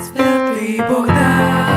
Святий Богдан.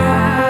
lugar.